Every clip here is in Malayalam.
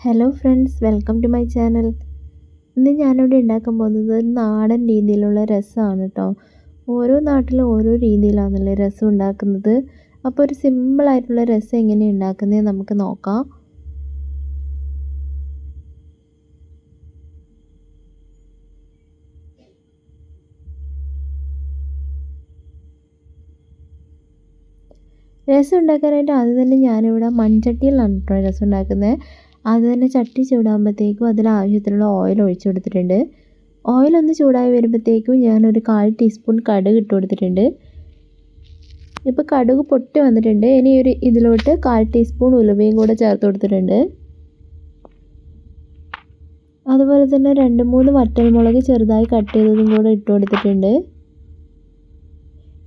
Hello friends welcome to my channel ഇന്ന് ഞാനിവിടെ ഉണ്ടാക്കാൻ പോകുന്നത് നാടൻ രീതിയിലുള്ള രസമാണ് കേട്ടോ ഓരോ നാട്ടിലും ഓരോ രീതിയിലാണല്ലേ രസം ഉണ്ടാക്കുന്നത്. അപ്പോൾ ഒരു സിമ്പിളായിട്ടുള്ള രസം എങ്ങനെ ഉണ്ടാക്കുന്നത് നമുക്ക് നോക്കാം. രസം ഉണ്ടാക്കാനായിട്ട് ആദ്യം തന്നെ ഞാനിവിടെ മൺചട്ടിയിലാണ് കേട്ടോ രസം ഉണ്ടാക്കുന്നത്. അത് തന്നെ ചട്ടി ചൂടാകുമ്പോഴത്തേക്കും അതിൽ ആവശ്യത്തിനുള്ള ഓയിൽ ഒഴിച്ചു കൊടുത്തിട്ടുണ്ട്. ഒന്ന് ചൂടായി വരുമ്പോഴത്തേക്കും ഞാനൊരു കാൽ ടീസ്പൂൺ കടുക് ഇട്ട് കൊടുത്തിട്ടുണ്ട്. ഇപ്പോൾ കടുക് പൊട്ടി വന്നിട്ടുണ്ട്. ഇനി ഒരു ഇതിലോട്ട് കാൽ ടീസ്പൂൺ ഉലുവയും കൂടെ ചേർത്ത് കൊടുത്തിട്ടുണ്ട്. അതുപോലെ തന്നെ രണ്ട് മൂന്ന് വറ്റൽമുളക് ചെറുതായി കട്ട് ചെയ്തതും കൂടെ ഇട്ട് കൊടുത്തിട്ടുണ്ട്.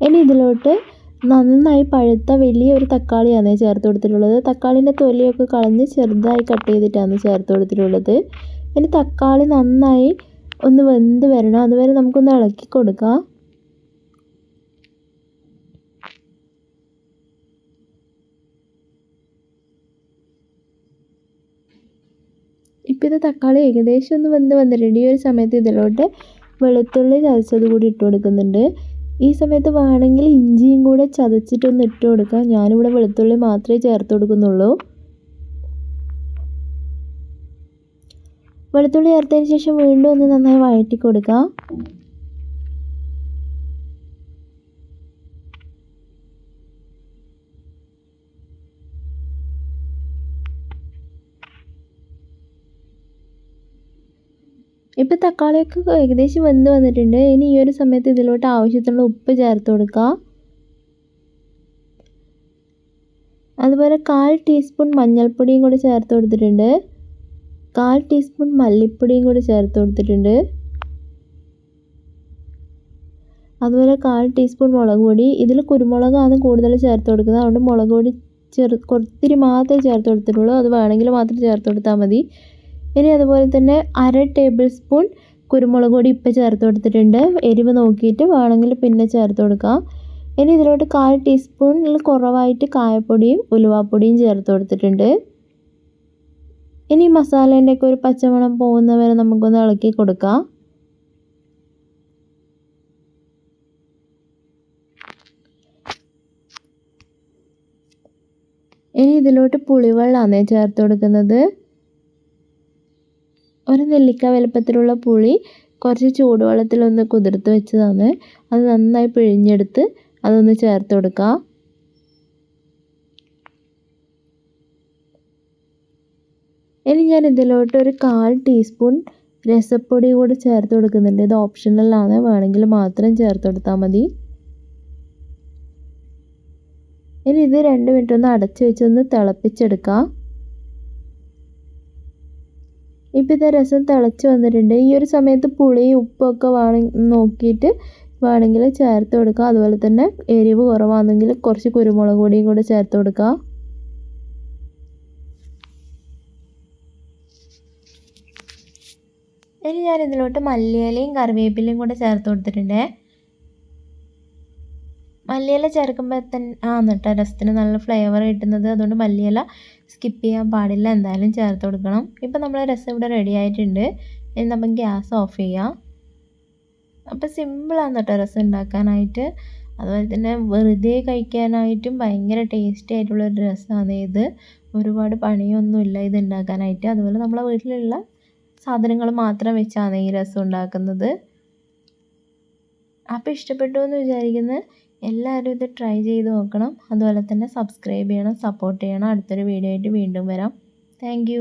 ഇനി ഇതിലോട്ട് നന്നായി പഴുത്ത വലിയൊരു തക്കാളിയാണ് ചേർത്ത് കൊടുത്തിട്ടുള്ളത്. തക്കാളിന്റെ തൊലിയൊക്കെ കളഞ്ഞ് ചെറുതായി കട്ട് ചെയ്തിട്ടാണ് ചേർത്ത് കൊടുത്തിട്ടുള്ളത്. ഇനി തക്കാളി നന്നായി ഒന്ന് വെന്ത് വരണം. അതുവരെ നമുക്കൊന്ന് ഇളക്കി കൊടുക്കാം. ഇപ്പം ഇത് തക്കാളി ഏകദേശം ഒന്ന് വെന്ത് വന്നിട്ടുണ്ട്. ഈ ഒരു സമയത്ത് ഇതിലോട്ട് വെളുത്തുള്ളി ചതച്ചത് കൂടി ഇട്ട് കൊടുക്കുന്നുണ്ട്. ഈ സമയത്ത് വേണമെങ്കിൽ ഇഞ്ചിയും കൂടെ ചതച്ചിട്ടൊന്ന് ഇട്ട് കൊടുക്കാം. ഞാനിവിടെ വെളുത്തുള്ളി മാത്രമേ ചേർത്ത് കൊടുക്കുന്നുള്ളൂ. വെളുത്തുള്ളി ചേർത്തതിന് ശേഷം വീണ്ടും ഒന്ന് നന്നായി വഴറ്റി കൊടുക്കാം. ഇപ്പോൾ തക്കാളിയൊക്കെ ഏകദേശം വെന്ത് വന്നിട്ടുണ്ട്. ഇനി ഈ ഒരു സമയത്ത് ഇതിലോട്ട് ആവശ്യത്തിനുള്ള ഉപ്പ് ചേർത്ത് കൊടുക്കുക അതുപോലെ കാൽ ടീസ്പൂൺ മഞ്ഞൾപ്പൊടിയും കൂടി ചേർത്ത് കൊടുത്തിട്ടുണ്ട്. കാൽ ടീസ്പൂൺ മല്ലിപ്പൊടിയും കൂടി ചേർത്ത് കൊടുത്തിട്ടുണ്ട്. അതുപോലെ കാൽ ടീസ്പൂൺ മുളക് പൊടി. ഇതിൽ കുരുമുളകാണ് കൂടുതൽ ചേർത്ത് കൊടുക്കുന്നത്. അതുകൊണ്ട് മുളക് പൊടി ചെറു കുറത്തിരി മാത്രമേ ചേർത്ത് കൊടുത്തിട്ടുള്ളൂ. അത് വേണമെങ്കിൽ മാത്രം ചേർത്ത് കൊടുത്താൽ മതി. ഇനി അതുപോലെ തന്നെ അര ടേബിൾ സ്പൂൺ കുരുമുളക് പൊടി ഇപ്പം ചേർത്ത് കൊടുത്തിട്ടുണ്ട്. എരിവ് നോക്കിയിട്ട് വേണമെങ്കിൽ പിന്നെ ചേർത്ത് കൊടുക്കാം. ഇനി ഇതിലോട്ട് കാൽ ടീസ്പൂണിൽ കുറവായിട്ട് കായപ്പൊടിയും ഉലുവാപ്പൊടിയും ചേർത്ത് കൊടുത്തിട്ടുണ്ട്. ഇനി മസാലേന്റെയൊക്കെ ഒരു പച്ചമണം പോകുന്ന വരെ നമുക്കൊന്ന് ഇളക്കി കൊടുക്കാം. ഇനി ഇതിലോട്ട് പുളിവെള്ളമാണ് ചേർത്ത് കൊടുക്കുന്നത്. ഒരു നെല്ലിക്ക വലുപ്പത്തിലുള്ള പുളി കുറച്ച് ചൂടുവെള്ളത്തിലൊന്ന് കുതിർത്ത് വെച്ചതാണ്. അത് നന്നായി പിഴിഞ്ഞെടുത്ത് അതൊന്ന് ചേർത്ത് കൊടുക്കുക ഇനി ഞാൻ ഇതിലോട്ട് ഒരു കാൽ ടീസ്പൂൺ രസപ്പൊടി കൂടി ചേർത്ത് കൊടുക്കുന്നുണ്ട്. ഇത് ഓപ്ഷണലാണ് വേണമെങ്കിൽ മാത്രം ചേർത്ത് കൊടുത്താൽ മതി. ഇനി ഇത് രണ്ട് മിനിറ്റ് ഒന്ന് അടച്ചു വെച്ചൊന്ന് തിളപ്പിച്ചെടുക്കാം. ഇപ്പം ഇത് രസം തിളച്ച് വന്നിട്ടുണ്ട്. ഈ ഒരു സമയത്ത് പുളി ഉപ്പൊക്കെ വേണമെങ്കിൽ നോക്കിയിട്ട് വേണമെങ്കിൽ ചേർത്ത് കൊടുക്കുക അതുപോലെ തന്നെ എരിവ് കുറവാണെങ്കിൽ കുറച്ച് കുരുമുളക് പൊടിയും കൂടെ ചേർത്ത് കൊടുക്കുക ഇനി ഞാൻ ഇതിലോട്ട് മല്ലിയിലയും കറിവേപ്പിലയും കൂടെ ചേർത്ത് കൊടുത്തിട്ടുണ്ട്. മല്ലിയില ചേർക്കുമ്പോൾ തന്നെ ആ കേട്ടോ രസത്തിന് നല്ല ഫ്ലേവർ കിട്ടുന്നത്. അതുകൊണ്ട് മല്ലിയില സ്കിപ്പ് ചെയ്യാൻ പാടില്ല. എന്തായാലും ചേർത്ത് കൊടുക്കണം. ഇപ്പം നമ്മൾ രസം ഇവിടെ റെഡി ആയിട്ടുണ്ട്. ഇനി നമുക്ക് ഗ്യാസ് ഓഫ് ചെയ്യാം. അപ്പോൾ സിമ്പിളാണ് കേട്ടോ രസം ഉണ്ടാക്കാനായിട്ട്. അതുപോലെ തന്നെ വെറുതെ കഴിക്കാനായിട്ടും ഭയങ്കര ടേസ്റ്റി ആയിട്ടുള്ളൊരു രസമാണ് ഇത്. ഒരുപാട് പണിയൊന്നുമില്ല ഇത് ഉണ്ടാക്കാനായിട്ട്. അതുപോലെ നമ്മളെ വീട്ടിലുള്ള സാധനങ്ങൾ മാത്രം വെച്ചാണ് ഈ രസം ഉണ്ടാക്കുന്നത്. അപ്പോൾ ഇഷ്ടപ്പെട്ടു എന്ന് വിചാരിക്കുന്നത് എല്ലാവരും ഇത് ട്രൈ ചെയ്ത് നോക്കണം. അതുപോലെ തന്നെ സബ്സ്ക്രൈബ് ചെയ്യണം സപ്പോർട്ട് ചെയ്യണം. അടുത്തൊരു വീഡിയോ ആയിട്ട് വീണ്ടും വരാം. താങ്ക്